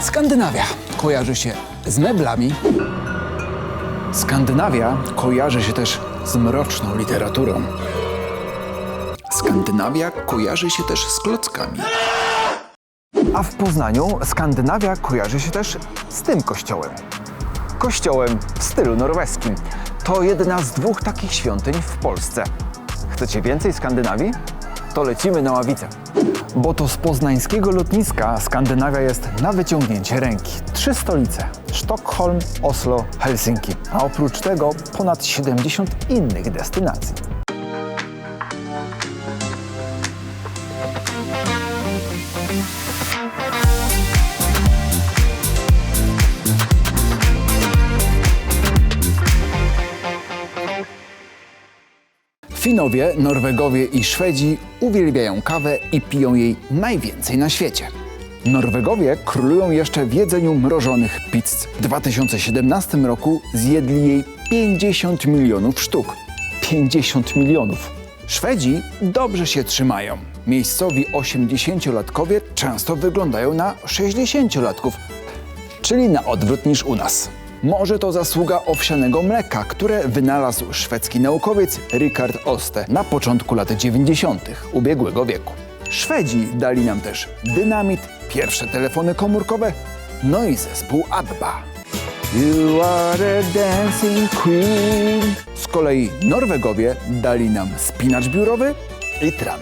Skandynawia kojarzy się z meblami. Skandynawia kojarzy się też z mroczną literaturą. Skandynawia kojarzy się też z klockami. A w Poznaniu Skandynawia kojarzy się też z tym kościołem. Kościołem w stylu norweskim. To jedna z dwóch takich świątyń w Polsce. Chcecie więcej Skandynawii? To lecimy na ławicę. Bo to z poznańskiego lotniska Skandynawia jest na wyciągnięcie ręki. Trzy stolice: Sztokholm, Oslo, Helsinki. A oprócz tego ponad 70 innych destynacji. Finowie, Norwegowie i Szwedzi uwielbiają kawę i piją jej najwięcej na świecie. Norwegowie królują jeszcze w jedzeniu mrożonych pizz. W 2017 roku zjedli jej 50 milionów sztuk. 50 milionów. Szwedzi dobrze się trzymają. Miejscowi 80-latkowie często wyglądają na 60-latków, czyli na odwrót niż u nas. Może to zasługa owsianego mleka, które wynalazł szwedzki naukowiec Richard Oste na początku lat 90. ubiegłego wieku. Szwedzi dali nam też dynamit, pierwsze telefony komórkowe, no i zespół ABBA. You are a dancing queen. Z kolei Norwegowie dali nam spinacz biurowy i tran.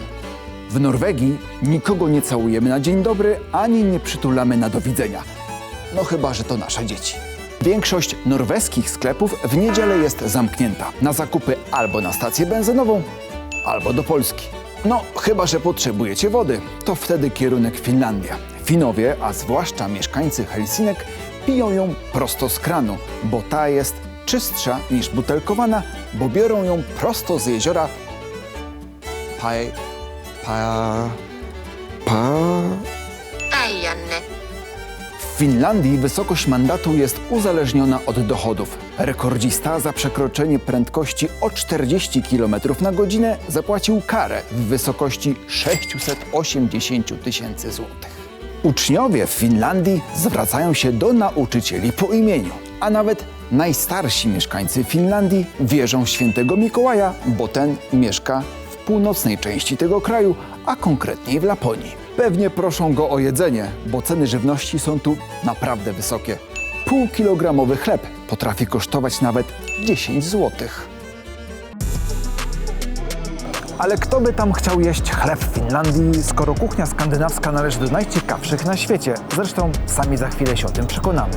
W Norwegii nikogo nie całujemy na dzień dobry, ani nie przytulamy na do widzenia. No chyba, że to nasze dzieci. Większość norweskich sklepów w niedzielę jest zamknięta na zakupy albo na stację benzynową, albo do Polski. No, chyba że potrzebujecie wody, to wtedy kierunek Finlandia. Finowie, a zwłaszcza mieszkańcy Helsinek, piją ją prosto z kranu, bo ta jest czystsza niż butelkowana, bo biorą ją prosto z jeziora Pai... Pa... Pa... Finlandii wysokość mandatu jest uzależniona od dochodów. Rekordzista za przekroczenie prędkości o 40 km na godzinę zapłacił karę w wysokości 680 tysięcy złotych. Uczniowie w Finlandii zwracają się do nauczycieli po imieniu, a nawet najstarsi mieszkańcy Finlandii wierzą w świętego Mikołaja, bo ten mieszka w północnej części tego kraju, a konkretniej w Laponii. Pewnie proszą go o jedzenie, bo ceny żywności są tu naprawdę wysokie. Półkilogramowy chleb potrafi kosztować nawet 10 złotych. Ale kto by tam chciał jeść chleb w Finlandii, skoro kuchnia skandynawska należy do najciekawszych na świecie? Zresztą sami za chwilę się o tym przekonamy.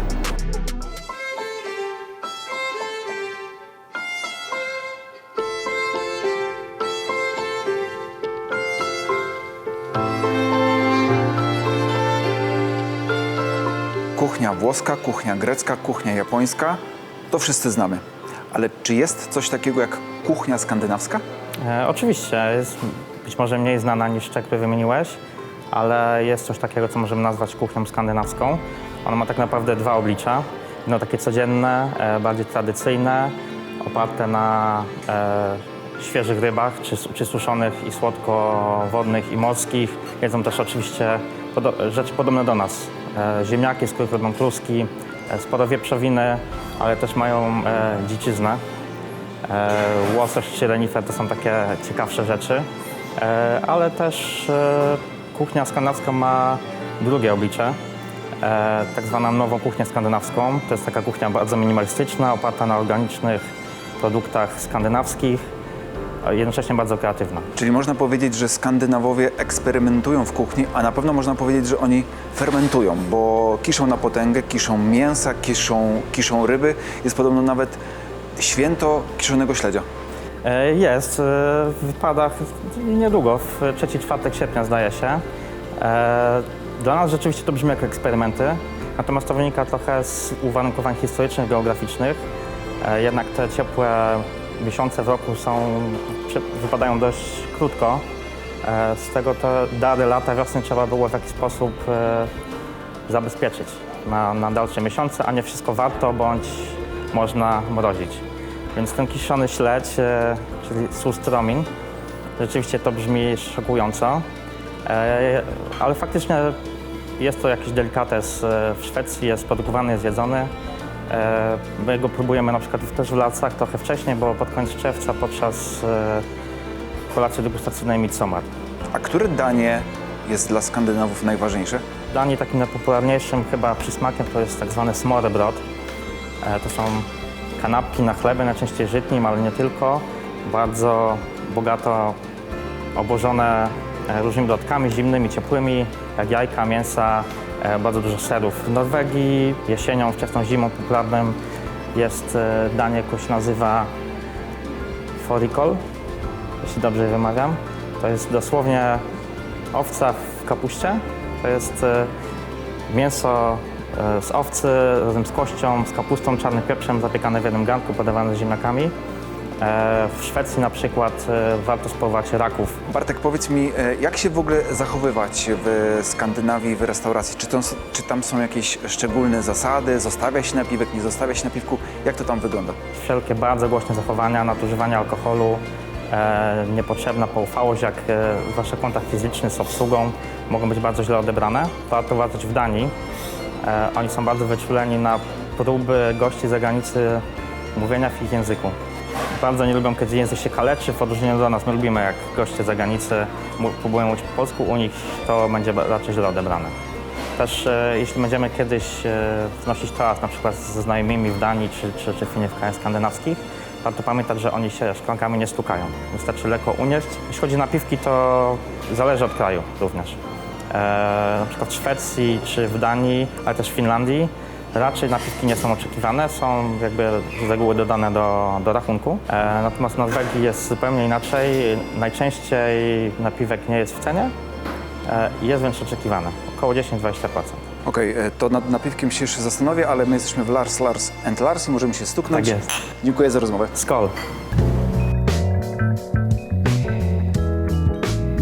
Kuchnia włoska, kuchnia grecka, kuchnia japońska to wszyscy znamy. Ale czy jest coś takiego jak kuchnia skandynawska? E, oczywiście, jest być może mniej znana niż te, które wymieniłeś, ale jest coś takiego, co możemy nazwać kuchnią skandynawską. Ona ma tak naprawdę dwa oblicza. Jedno takie codzienne, e, bardziej tradycyjne, oparte na e, świeżych rybach, czy, czy suszonych i słodkowodnych i morskich. Jedzą też oczywiście rzeczy podobne do nas. E, ziemniaki, z których robią e, sporo wieprzowiny, ale też mają e, dziczyznę. E, łosoś czy renifer to są takie ciekawsze rzeczy, ale też kuchnia skandynawska ma drugie oblicze, tak zwaną nową kuchnię skandynawską. To jest taka kuchnia bardzo minimalistyczna, oparta na organicznych produktach skandynawskich, a jednocześnie bardzo kreatywna. Czyli można powiedzieć, że Skandynawowie eksperymentują w kuchni, a na pewno można powiedzieć, że oni fermentują, bo kiszą na potęgę, kiszą mięsa, kiszą, kiszą ryby. Jest podobno nawet święto kiszonego śledzia. E, Jest, e, w wypadach niedługo, w trzeci czwartek sierpnia zdaje się. E, Dla nas rzeczywiście to brzmi jak eksperymenty, natomiast to wynika trochę z uwarunkowań historycznych, geograficznych. E, Jednak te ciepłe miesiące w roku są, wypadają dość krótko. E, Z tego te dary lata, wiosny trzeba było w jakiś sposób e, zabezpieczyć na, na dalsze miesiące, a nie wszystko warto bądź można mrozić. Więc ten kiszony śledź, e, czyli sustromin, rzeczywiście to brzmi szokująco, ale faktycznie Jest to jakiś delikates w Szwecji, jest produkowany, jest jedzony. E, My go próbujemy na przykład też w lasach trochę wcześniej, bo pod koniec czerwca podczas e, kolacji degustacyjnej Midsommar. A które danie jest dla Skandynawów najważniejsze? Dla mnie takim najpopularniejszym chyba przysmakiem to jest tak zwany smørrebrød. E, To są kanapki na chlebie, najczęściej żytnim, ale nie tylko. Bardzo bogato obłożone e, różnymi dodatkami zimnymi, ciepłymi, jak jajka, mięsa, e, bardzo dużo serów. W Norwegii jesienią, wczesną zimą popularnym jest e, danie, które się nazywa forikol, jeśli dobrze wymawiam. To jest dosłownie owca w kapuście. To jest e, mięso e, z owcy razem z kością, z kapustą, czarnym pieprzem, zapiekane w jednym garnku, podawane z ziemniakami. E, W Szwecji na przykład e, warto spróbować raków. Bartek, powiedz mi, e, jak się w ogóle zachowywać w Skandynawii, w restauracji? Czy, to, czy tam są jakieś szczególne zasady? Zostawia się napiwek, nie zostawia się napiwku? Jak to tam wygląda? Wszelkie bardzo głośne zachowania, nadużywanie alkoholu, e, niepotrzebna poufałość, jak e, zwłaszcza kontakt fizyczny z obsługą, mogą być bardzo źle odebrane. Warto wracać w Danii. E, oni są bardzo wyczuleni na próby gości z zagranicy mówienia w ich języku. Bardzo nie lubią, kiedy język się kaleczy, w odróżnieniu do nas. My lubimy, jak goście z zagranicy próbują mówić po polsku, u nich to będzie raczej źle odebrane. Też e, jeśli będziemy kiedyś e, wnosić toast na przykład ze znajomymi w Danii czy, czy, czy w krajach skandynawskich, warto pamiętać, że oni się szklankami nie stukają. Wystarczy lekko unieść. Jeśli chodzi o napiwki, to zależy od kraju również. E, na przykład w Szwecji czy w Danii, ale też w Finlandii raczej napiwki nie są oczekiwane, są jakby z reguły dodane do, do rachunku. E, natomiast w Norwegii jest zupełnie inaczej. Najczęściej napiwek nie jest w cenie e, i jest wręcz oczekiwane. Około 10-20%. Okej, e, to nad napiwkiem się jeszcze zastanowię, ale my jesteśmy w Lars, Lars and Lars i możemy się stuknąć. Tak jest. Dziękuję za rozmowę. Skol!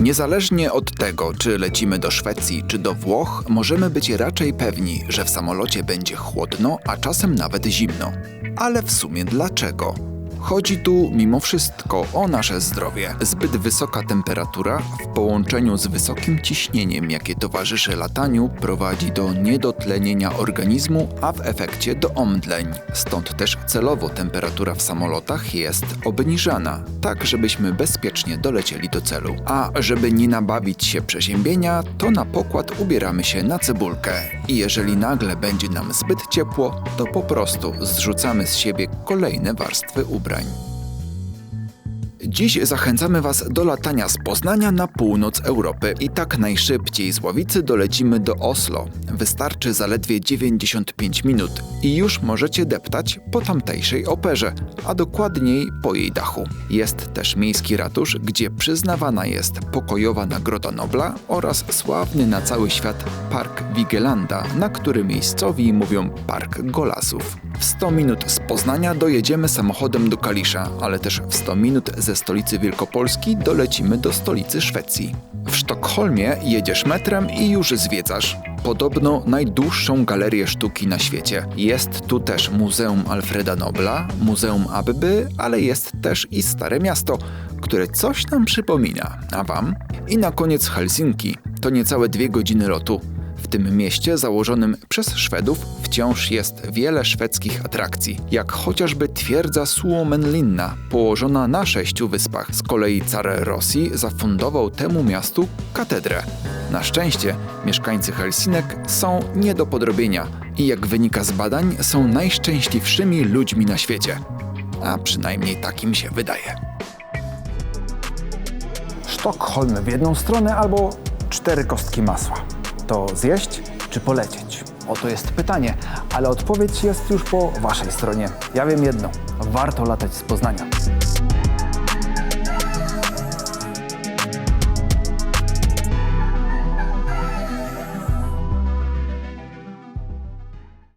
Niezależnie od tego, czy lecimy do Szwecji czy do Włoch, możemy być raczej pewni, że w samolocie będzie chłodno, a czasem nawet zimno. Ale w sumie dlaczego? Chodzi tu mimo wszystko o nasze zdrowie. Zbyt wysoka temperatura w połączeniu z wysokim ciśnieniem, jakie towarzyszy lataniu, prowadzi do niedotlenienia organizmu, a w efekcie do omdleń. Stąd też celowo temperatura w samolotach jest obniżana, tak żebyśmy bezpiecznie dolecieli do celu. A żeby nie nabawić się przeziębienia, to na pokład ubieramy się na cebulkę. I jeżeli nagle będzie nam zbyt ciepło, to po prostu zrzucamy z siebie kolejne warstwy ubrań. Dziś zachęcamy Was do latania z Poznania na północ Europy i tak najszybciej z Ławicy dolecimy do Oslo. Wystarczy zaledwie 95 minut i już możecie deptać po tamtejszej operze, a dokładniej po jej dachu. Jest też miejski ratusz, gdzie przyznawana jest pokojowa Nagroda Nobla oraz sławny na cały świat Park Vigelanda, na który miejscowi mówią Park Golasów. W 100 minut z Poznania dojedziemy samochodem do Kalisza, ale też w 100 minut ze stolicy Wielkopolski dolecimy do stolicy Szwecji. W Sztokholmie jedziesz metrem i już zwiedzasz. Podobno najdłuższą galerię sztuki na świecie. Jest tu też Muzeum Alfreda Nobla, Muzeum Abby, ale jest też i Stare Miasto, które coś nam przypomina. A wam? I na koniec Helsinki. To niecałe dwie godziny lotu. Tym mieście założonym przez Szwedów wciąż jest wiele szwedzkich atrakcji, jak chociażby twierdza Suomenlinna, położona na sześciu wyspach. Z kolei car Rosji zafundował temu miastu katedrę. Na szczęście mieszkańcy Helsinek są nie do podrobienia i jak wynika z badań są najszczęśliwszymi ludźmi na świecie. A przynajmniej takim się wydaje. Sztokholm w jedną stronę albo cztery kostki masła. To zjeść czy polecieć? Oto jest pytanie, ale odpowiedź jest już po Waszej stronie. Ja wiem jedno, warto latać z Poznania.